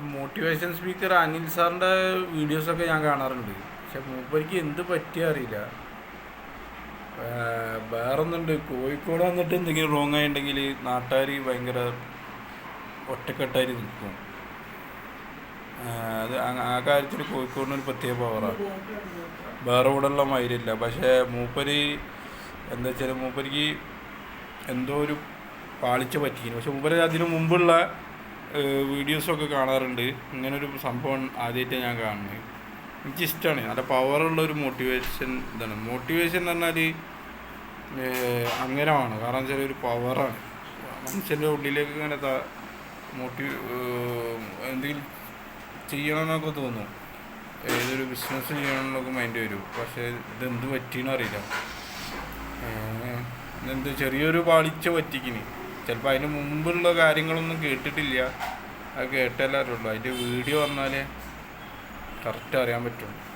Motivation speaker Anil സാറിന്റെ വീഡിയോസൊക്കെ ഞാൻ കാണാറുണ്ട്. പക്ഷെ മൂപ്പരിക്ക് എന്ത് പറ്റിയ അറിയില്ല. വേറൊന്നുണ്ട്. കോഴിക്കോട് വന്നിട്ട് എന്തെങ്കിലും റോങ് ആയിട്ടുണ്ടെങ്കിൽ നാട്ടുകാർ ഭയങ്കര ഒറ്റക്കെട്ടായി നിൽക്കും. അത് ആ- കാര്യത്തിൽ കോഴിക്കോടിന് ഒരു പ്രത്യേക പവറാണ് വേറെ ഇവിടെ ഉള്ള മൈരില്ല പക്ഷേ മൂപ്പര് എന്താ വെച്ചാൽ മൂപ്പരിക്ക് എന്തോ ഒരു പാളിച്ച പറ്റിക്കുന്നു പക്ഷെ മൂപ്പര് അതിനു മുമ്പുള്ള വീഡിയോസൊക്കെ കാണാറുണ്ട്. ഇങ്ങനൊരു സംഭവം ആദ്യമായിട്ട് ഞാൻ കാണുന്നത്. എനിക്കിഷ്ടമാണ് നല്ല പവറുള്ള ഒരു മോട്ടിവേഷൻ ഇതാണ്. മോട്ടിവേഷൻ എന്ന് പറഞ്ഞാൽ അങ്ങനമാണ്. കാരണം വെച്ചാൽ ഒരു പവറാണ് മനുഷ്യന്റെ ഉള്ളിലേക്ക് ഇങ്ങനെ മോട്ടി എന്തെങ്കിലും ചെയ്യണമെന്നൊക്കെ തോന്നും. ഏതൊരു ബിസിനസ് ചെയ്യണമെന്നൊക്കെ മൈൻഡ് വരും. പക്ഷേ ഇതെന്ത് പറ്റിയെന്ന് അറിയില്ല. ഏഹ് ചെറിയൊരു പാളിച്ച പറ്റിക്കിന്. ചിലപ്പോൾ അതിന് മുമ്പുള്ള കാര്യങ്ങളൊന്നും കേട്ടിട്ടില്ല. അത് കേട്ടാലേ അറിയുള്ളൂ. അതിന്റെ വീഡിയോ വന്നാലേ കറക്റ്റ് അറിയാൻ പറ്റുള്ളൂ.